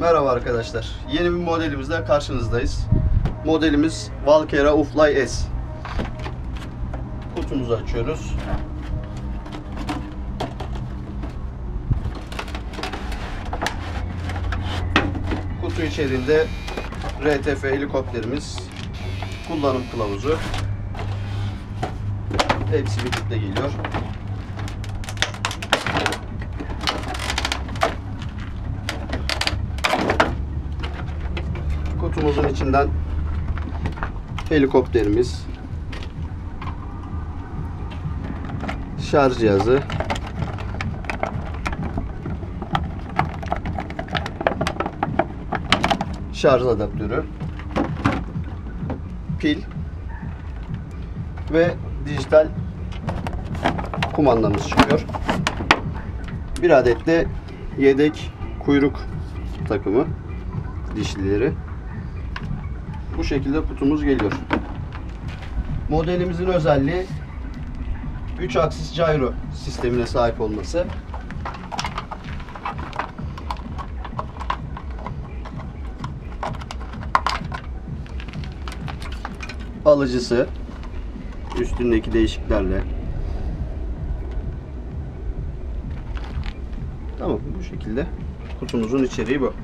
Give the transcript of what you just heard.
Merhaba arkadaşlar. Yeni bir modelimizle karşınızdayız. Modelimiz Valkera Ufly S. Kutumuzu açıyoruz. Kutu içerisinde RTV helikopterimiz, kullanım kılavuzu. Hepsi birlikte geliyor. Kutumuzun içinden helikopterimiz, şarj cihazı, şarj adaptörü, pil ve dijital kumandamız çıkıyor. Bir adet de yedek kuyruk takımı dişlileri. Bu şekilde kutumuz geliyor. Modelimizin özelliği 3 aksis gyro sistemine sahip olması. Alıcısı üstündeki değişiklerle Tamam bu şekilde kutumuzun içeriği bu.